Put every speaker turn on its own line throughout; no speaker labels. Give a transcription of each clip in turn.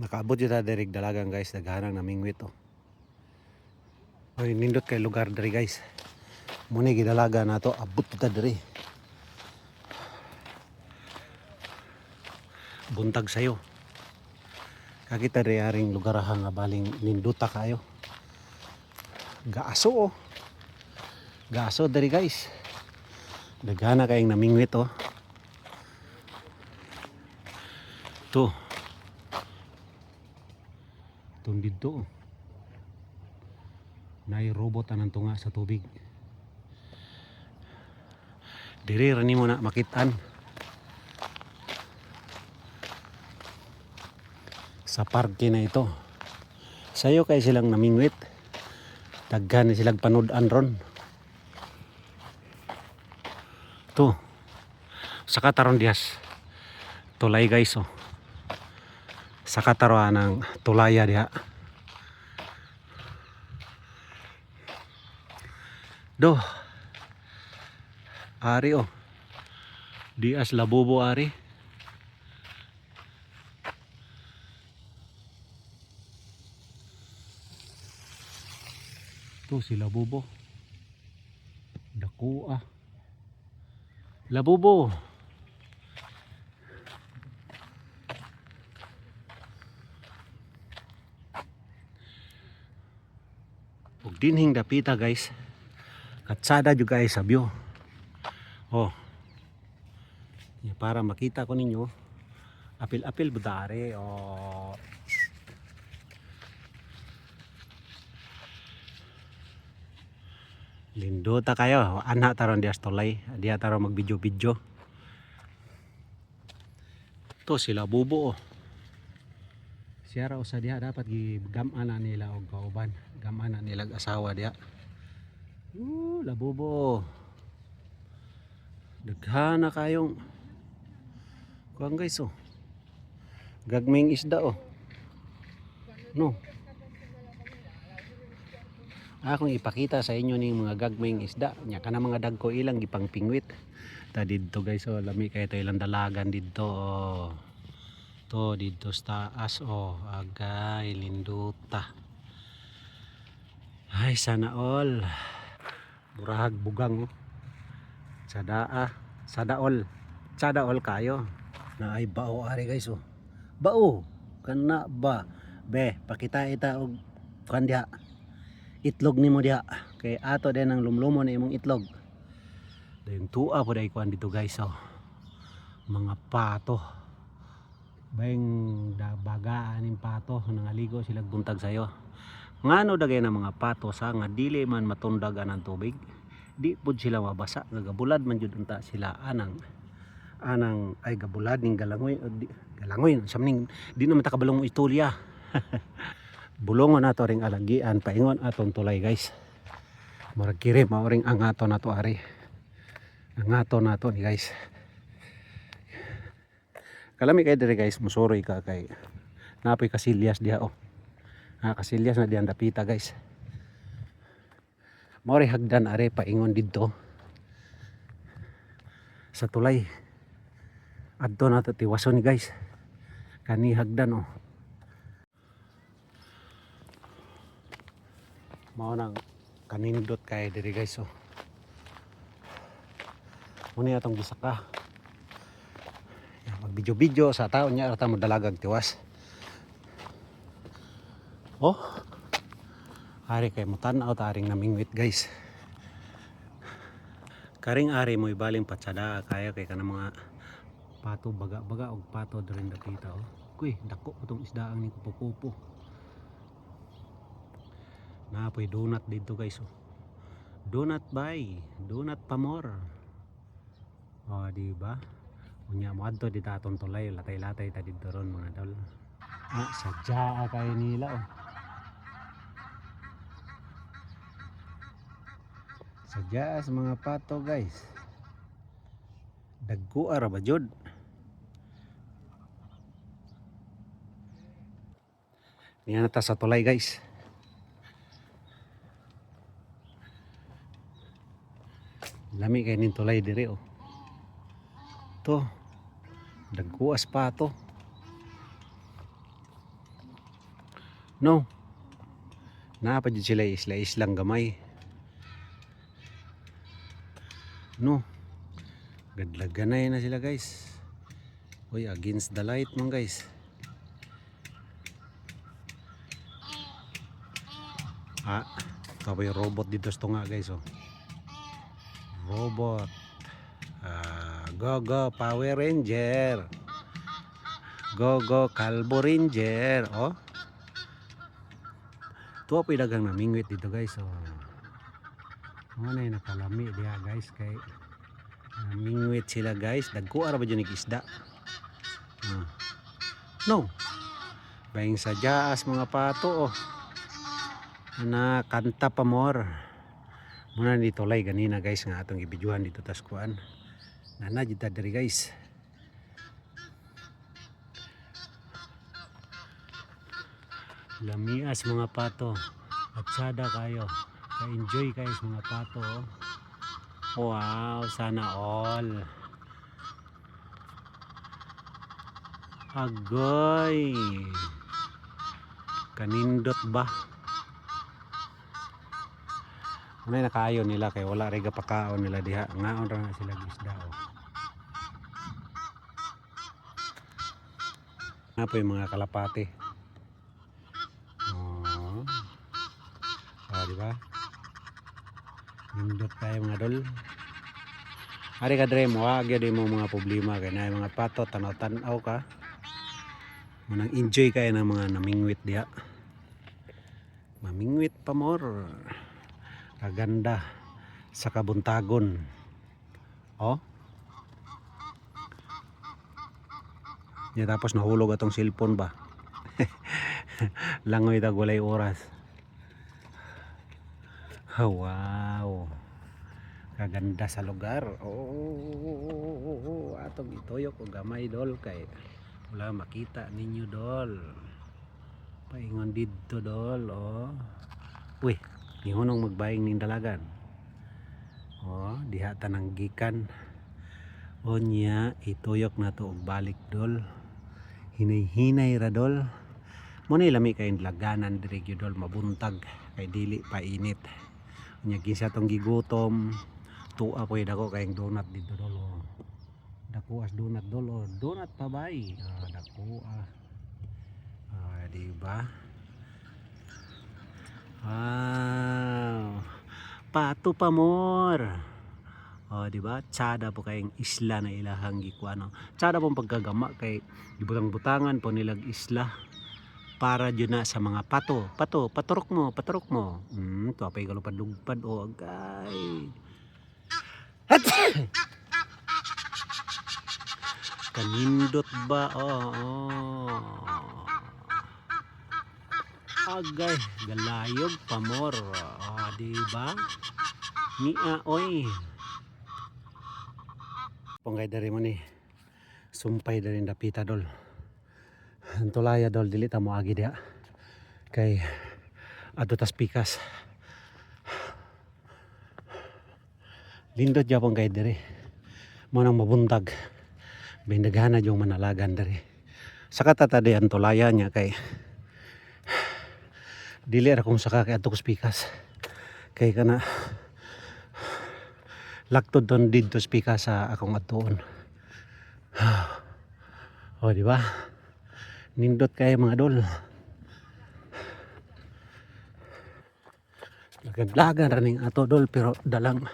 Nakaabot yun ta diri dalagang guys, daghanang namingwit oh. Oy, nindot kay lugar diri guys. Muna gidalaga na to, abot ta diri. Buntag sayo. Kakita diri aring lugar ha nga baling ninduta kayo. Gaaso oh. Gaaso diri guys. Daghana kayong namingwit oh. To. Itong dito oh. Nay robot anang tunga sa tubig. Diri rani mo na makitaan. Sa parke na ito. Sayo kay silang namingwit. Daghan na silang panudan ron. To. Sa kataron diyas. Tulay guys oh. Sa kataroan ng tulaya diha. Do. Ari oh. Dias labubo ari. To si labubo. Dako ah. Labubo. Dinhing dapita guys. Katsada jud guys sa view. Oh. Para makita ko ninyo. Apil-apil budare. Oh. Lindota kayo. Anak taron di astolay. Diya taron mag-video-video. To sila bubo oh. Siya raw sa diha dapat gigamana nila og kauban. Gamana nila asawa diha. Uh, labubo. Daghana kayong kuang guys oh. Gagming isda oh. No. Akong ipakita sa inyo ning mga gagming isda. Nya kana mga dagko ilang gipang pingwit. Ta didto guys oh, lami kay ilang dalagan didto oh. To didto sa taas oh, agay linduta. Ay sana all. Murahag bugang oh. Sadaa, sadaol. Sadaol kayo. Na ay bao ari guys oh. Bao. Kana ba? Be, pakita ita og kan diha. Itlog nimo diha. Kay ato din ang lumlumo na imong itlog. Then tua po dai kuan dito guys oh. Mga pato. Bayang da bagaan ning pato. Nangaligo sila buntag sayo. Ngano dagay na mga pato sa nga dili man matundag anang tubig? Di pud sila mabasa. Nga gabulad man jud unta sila anang anang ay gabulad ning galangoy. Di, galangoy samning di naman ta kabalong mo istorya. Bulongon nato ring alagian. Paingon aton tulay guys. Murag kiri mauring ang ato nato ari. Ang ato nato ni guys kalami kay dire guys musuroy ka kay napoy kasilyas diha oh ah, kasilyas na diyan dapita guys Mori hagdan are paingon didto sa tulay. Adto na to tiwason guys. Kani hagdan oh. Mao nang kanindot kay diri guys oh. Muna atong bisaka. Yan, Mag-video-video sa tao niya ata mo dalagag tiwas. Oh, Ari kay mo tanaw ta aring namingwit guys. Karing ari mo ibaling patsada kaya kay kana mga pato baga-baga og pato diri dapita oh. Kuy, dako itong isda ang ni kupo-kupo. Napoy donut dito guys oh. Donut bay, donut pa more. Oh, di ba? Unya mo adto di tatong tulay, latay-latay ta ron mga dol. Ah, sadya kay nila oh. Sadya sa mga pato guys. Dagko ara ba jud? Niyan na ta sa tulay guys. Lami kay nin tulay dire oh. To. Dagko as pato. No. Naa pa jud sila isla islang gamay. No. Gadlaganay na sila guys. Uy, against the light man guys. Ah, yung robot dito sa tunga guys oh. Robot. Go go Power Ranger. Go go Calvo Ranger. Oh. Tuwa po dagang namingwit dito guys. Oh. Ano na nakalami diya guys kay namingwit sila guys. Dagko ara ba dyan isda? Ah. No. Bayang sadyaas mga pato oh. Ana kanta pa more. Muna dito lay ganina guys nga atong gibidyuhan dito tas kuan. Nana jud diri guys. Lamias mga pato. Atsada kayo. Ka-enjoy sa mga pato. oh. Wow, sana all. Agoy. Kanindot ba? May nakaayon nila kay wala rega pakaon nila diha. Ngaon ra na sila isda oh. Nga po yung mga kalapati. Oh. Ah, di ba? Nindot tayo mga dol. Ari ka dre mo, wag yun mo mga problema kay na mga pato tanaw-tanaw ka. Munang enjoy kayo ng mga namingwit diha. Mamingwit pa more. Kaganda sa kabuntagon. Oh. Ya tapos nahulog atong cellphone ba. Langoy ta gulay oras. Oh, wow. Kaganda sa lugar. Oh, atong itoyok o gamay dol kay wala makita ninyo dol. Paingon dito dol oh. Uy, ihunong magbaying ning dalagan. Oh, diha tanang gikan. Onya ituyok na to balik dol. Hinay-hinay ra dol. Mo ni lami laganan diri dol mabuntag kay dili pa init. Nya kinsa tong gigutom. Tuwa po dako kay donut dito dol. oh. Dako as donut dol. oh. Donut pa bay. Ah, dako ah. Ah, di ba? Wow. Pato pa more. Oh, di ba? Tsada po kayong isla na ilahang gikuano. Tsada pong pagkagama kay gibutang-butangan po nilag isla para dyan na sa mga pato. Pato, paturok mo, paturok mo. Hmm, to apay galupad-lugpad o agay. Kanindot ba? Oo. Oh, Agay, galayog pamor. Oh, di ba? Nia oy. Pongay dari mo ni. Sumpay dari dapita dol. Antulaya dol dili mo agi dia. Kay ato pikas. Lindot japon kay diri. Mo nang mabuntag. Bindagana yung manalagan diri. Saka tatadi antulaya niya kay dili ra kong saka kay ato pikas. Kay kana laktod ton didto spika sa akong atuon. o di ba? Nindot kay mga dol. Lagad-lagan ra ning ato dol pero dalang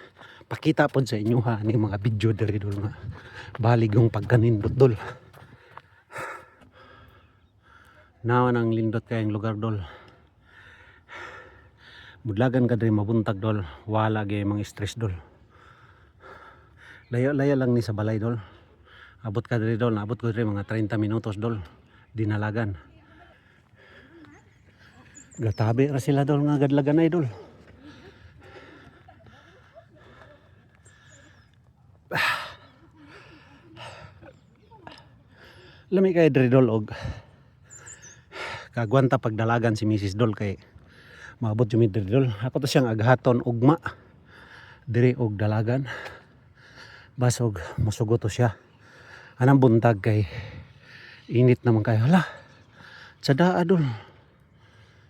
pakita pod sa inyo ha ni mga video diri dol nga balig yung pagkanindot dol. Nawan ang lindot kayang lugar dol. Budlagan ka diri mabuntag dol. Wala gay mga stress dol. Layo-layo lang ni sa balay dol. Abot ka diri dol, abot ko diri mga 30 minutos dol. Dinalagan. Gatabi ra sila dol nga gadlagan ay dol. Lami kay diri dol og kagwanta pagdalagan si Mrs. Dol kay maabot yung diri dol. Ako to siyang aghaton ugma diri og dalagan basog musugo to siya anang buntag kay init naman kayo hala sa daa dol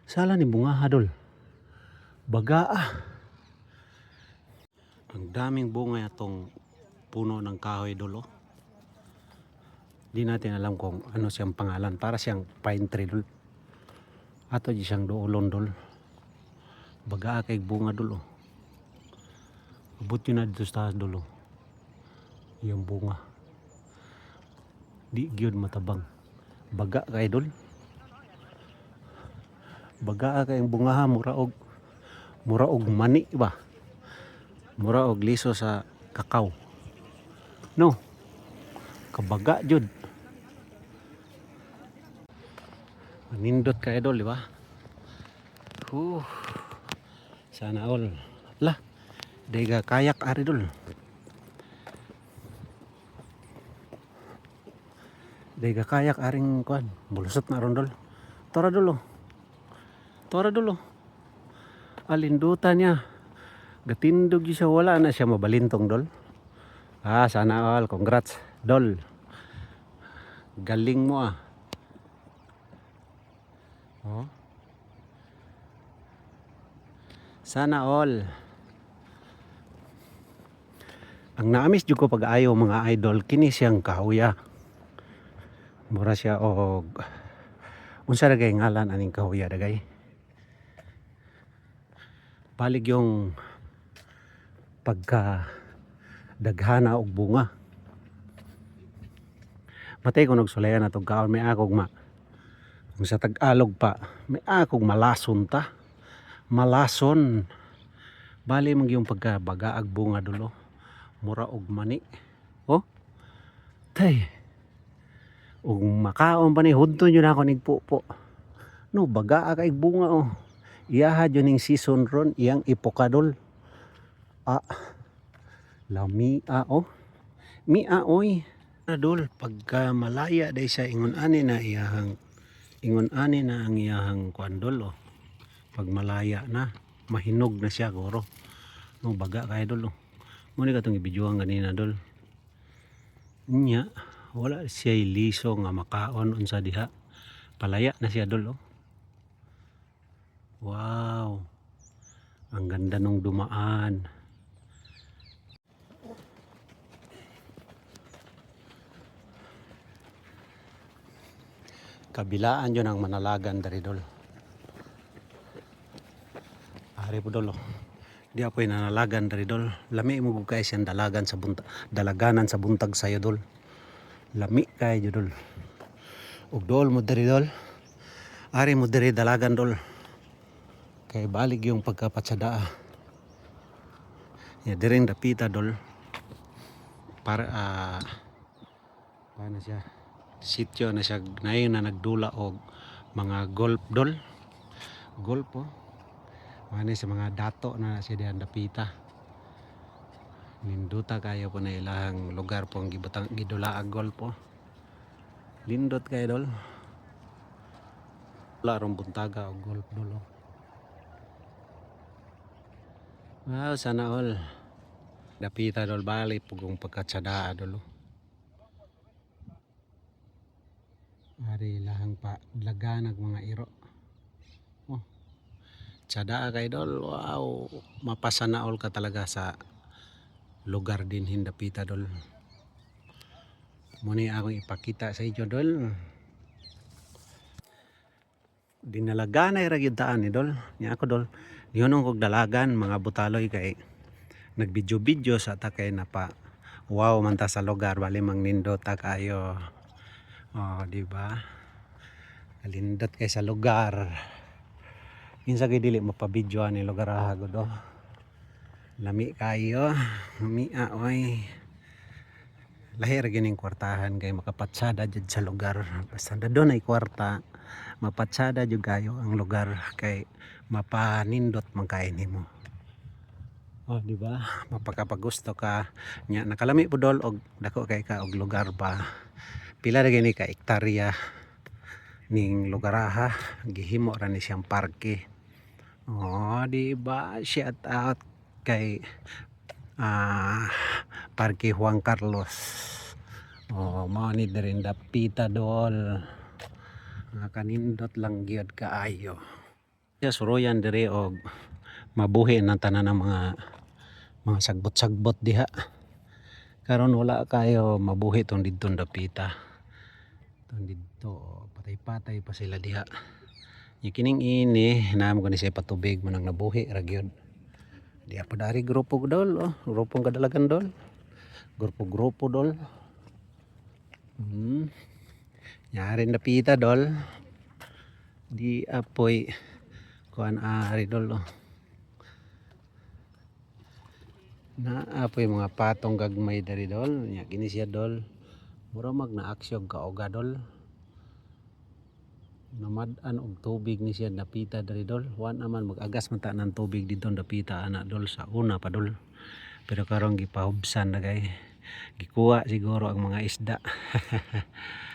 Sala ni bunga dol. Baga ah. Ang daming bunga itong puno ng kahoy dol oh. Di natin alam kung ano siyang pangalan. Para siyang pine tree dol. Ato di siyang doolon dol. Baga kay bunga dol. Abot yun na dito sa dol oh. Yung bunga. Di gyud matabang. Baga kay dol. Baga kay bunga ha mura og mura og mani ba. Mura og liso sa kakao. No. Kabaga jud. Manindot ka idol, di ba? Huh. Sana all. Lah. Dega kayak ari dol. Dega kayak aring kuan. Bulusot na ron dol. Tora dolo. Tora dolo. Alindutan niya. Gatindog siya. Wala na siya mabalintong dol. Ah, sana all. Congrats. Dol. Galing mo ah. Oh. Sana all. Ang naamis jud ko pag ayaw mga idol kini siyang kahuya. Mura siya og unsa dagay ngalan aning kahuya dagay. Balig yung pagka daghana og bunga. Matay ko nagsulayan na itong kaon may akog ma. Kung sa Tagalog pa, may akog malason ta. Malason. Bali mag yung pagkabaga ag bunga dulo. Mura og mani. Oh. Tay. Og makaon pa ni hudto yun ako nigpupo. No, baga ag ag bunga oh. Iyaha yun yung season ron, iyang ipokadol. Ah. Lamia oh. Mia oy. Adol, pagka malaya day sa ingon ani na iyahang ingon ani na ang iyahang kuandol oh. Pag malaya na, mahinog na siya goro. No baga kay dol oh. Muna ka itong ibidyohan ganina dol. Nya, wala siya liso nga makaon unsa diha. Palaya na siya dol oh. Wow. Ang ganda nung dumaan. kabilaan yun ang manalagan dari dol ari po dol oh. di apoy nanalagan dari dol. Lami mo gud kay siyang dalagan sa buntag dalaganan sa buntag sayo dol. Lami kay jud dol. Ug dol mo dari dol. Ari mo dari dalagan dol. Kay balig yung pagkapatsadaa ya diring dapita dol. Para ah paano siya? Sityo na siya na nagdula og mga golf dol. Golf po Mani sa mga dato na siya diyan dapita Ninduta kayo po na ilang lugar po ang gibutang gidula ag golf po Lindot kayo dol Larong buntaga og golf dol oh. Wow, sana all Dapita dol bali pugong pagkatsadaa dol oh. Ari lahang pa laganag mga iro. Oh. Tsada kay dol. Wow. Mapasana all ka talaga sa lugar din hindapita dol. Muni akong ipakita sa inyo dol. Dinalaganay ra gyud taan ni dol. Nya ako dol. Yun kog dalagan mga butaloy kay nagbidyo-bidyo sa ta kay napa wow man ta sa lugar bali mang nindot ta kayo. Oh, di ba? Alindot kay sa lugar. Kinsa kay dili mapabidyo ani lugar aha gud oh. Lami kayo, lami oy. Lahir gining kwartahan kay makapatsada jud sa lugar. Basta doon ay kwarta, mapatsada jud kayo ang lugar kay mapanindot man kay nimo. Oh, di ba? Mapakapagusto ka. Nya nakalami pudol og dako kay ka og lugar ba pila na gini ka ektarya ning lugaraha gihimo ra ni siyang parke. Oh di ba? Shout out kay ah parke Juan Carlos. Oh mao ni rin dapita dol nga kanindot lang gyud kaayo Ya suroyan diri og mabuhi ng tanan ng mga mga sagbot-sagbot diha. Karon wala kayo mabuhi tong didto dapita. Tong didto patay-patay pa sila diha. Yung kining ini naam ko ni siya patubig manang nabuhi ra gyud. Di pa dari grupo dol oh, grupong kadalagan dol. Grupo-grupo dol. Hmm. Yari napita dol. Di apoy kuan ari dol oh. Na apoy mga patong gagmay dari dol. Nya kini siya dol. Mura mag na aksyon ka oga dol. Namad-an og tubig ni siya napita dari dol. Wan naman mag-agas man ta tubig dito napita ana dol sa una pa dol. Pero karong gipahubsan na kay gikuha siguro ang mga isda.